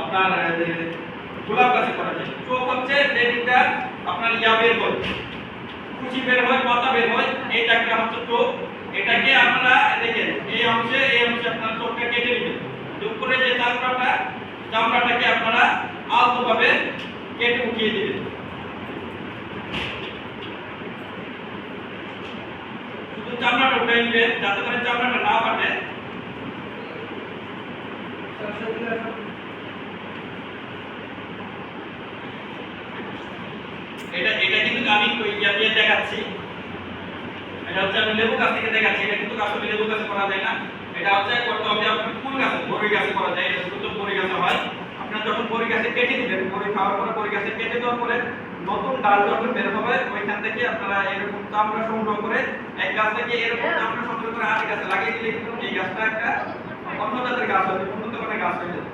আপনার গোলাপ গাছে করা যায়। চোখ হচ্ছে যে আপনার ইয়া বের হয়, কুচি বের হয়, পাতা বের হয় এই একটা হচ্ছে চোখ। এটাকে আপনারা দেখেন, এই অংশে এই অংশে আপনার চোখটা কেটে নেবেন। উপরে যে চামড়াটা, চামড়াটাকে আপনারা আলতোভাবে কেটে উঠিয়ে দিবেন। শুধু চামড়াটা উঠে নেবেন, যাতে করে চামড়াটা না ফাটে। এটা এটা কিন্তু আমি ইয়া দিয়ে দেখাচ্ছি। এটা হচ্ছে আমি লেবু গাছ দেখাচ্ছি। এটা কিন্তু আসলে লেবু গাছে করা যায় না। এটা হচ্ছে করতে হবে আপনার ফুল গাছে, বড়ি গাছে করা যায়। এটা শুধু বড়ি গাছে হয়। আপনার যখন বড়ি গাছে কেটে দিবেন, বড়ি খাওয়ার পরে বড়ি গাছে কেটে দেওয়ার পরে নতুন ডাল যখন বের হবে, ওইখান থেকে আপনারা এরকম চামড়া সংগ্রহ করে, এক গাছ থেকে এরকম চামড়া সংগ্রহ করে আরেক গাছে লাগিয়ে দিলে কিন্তু এই গাছটা একটা অন্য জাতের গাছ হবে উন্নত মানের গাছ হয়ে যাবে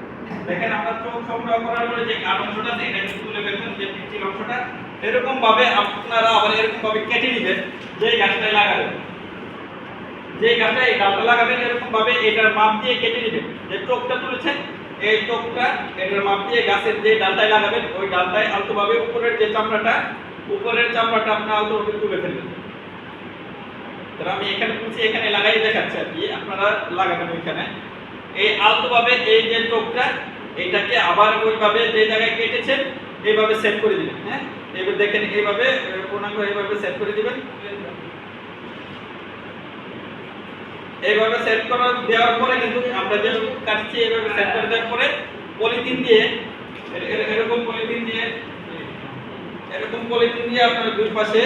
দেখেন, আমরা চোখ সংগ্রহ করার পরে যে কাঠ অংশটা এটা কিন্তু তুলে ফেলবেন, যে পিচ্ছিল অংশটা। এরকম ভাবে আপনারা আবার এরকম ভাবে কেটে নেবেন যে গাছটায় লাগাবেন। যে গাছটা এই ডালটা লাগাবেন এরকম ভাবে এটার মাপ দিয়ে কেটে নেবেন। যে চোখটা তুলেছেন, এই চোখটা, এটার মাপ দিয়ে গাছের যে ডালটায় লাগাবেন, ওই ডালটায় আলতোভাবে উপরের যে চামড়াটা, উপরের চামড়াটা আপনি আলতোভাবে তুলে ফেলবেন। তাহলে আমি এখানে পুঁছি এখানে লাগাই দেখাচ্ছি আর কি, আপনারা লাগাবেন ওইখানে। এই আলতোভাবে এই যে চোখটা, এটাকে আবার ওইভাবে যে জায়গায় কেটেছেন এইভাবে সেট করে দিবেন হ্যাঁ? এবার দেখেন এইভাবে কোনাঙ্গ এইভাবে সেট করে দিবেন। এইভাবে সেট করা দেওয়ার পরে কিন্তু আমরা যে কাটছি, এইভাবে সেট করে দেওয়ার পরে পলিথিন দিয়ে, এর- এর- এরকম পলিথিন দিয়ে, এরকম পলিথিন দিয়ে আপনার দুই পাশে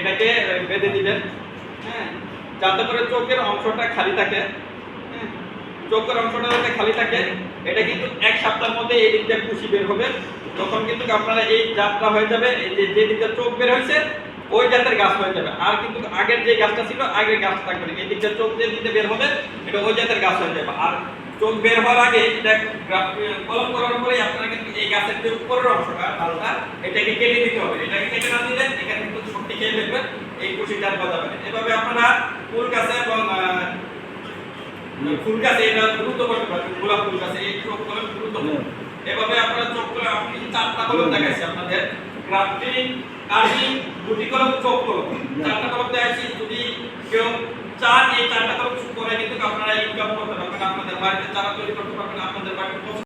এটাকে বেঁধে দিবেন হ্যাঁ? যাতে করে চোখের অংশটা খালি থাকে। চোখের অংশটা যাতে খালি থাকে, এটা কিন্তু এক সপ্তাহের মধ্যে এই দিকটা কুশি বের হবে। তখন কিন্তু আপনারা এই যাত্রা হয়ে যাবে, এই যে যে দিকটা চোখ বের হয়েছে, ওই জাতের গাছ হয়ে যাবে। আর কিন্তু আগের যে গাছটা ছিল, আগের গাছ থাকবে এই দিকটা চোখ যে দিকটা বের হবে, এটা ওই জাতের গাছ হয়ে যাবে। আর চোখ বের হওয়ার আগে এটা কলম করার পরে আপনারা কিন্তু এই গাছের যে উপরের অংশটা ডালটা এটাকে কেটে দিতে হবে। এটাকে কেটে না দিলে এখানে কিন্তু শক্তি খেয়ে ফেলবে, এই কুশিটা আর গজাবে না এভাবে আপনারা ফুল গাছে ফুল গাছে এটা দ্রুত করতে পারবেন গোলাপ ফুল গাছে এই চোখ কলম দ্রুত এভাবে আপনারা চোখ করে আপনি চারটা কলম দেখাচ্ছি আপনাদের। গ্রাফটিং কাটিং গুটি কলম চোখ কলম। চারটা কলম দেখাচ্ছি যদি কেউ চান এই চারটা কলম করে কিন্তু আপনারা ইনকাম করতে পারবেন আপনাদের বাড়িতে চারা তৈরি করতে পারবেন আপনাদের বাড়িতে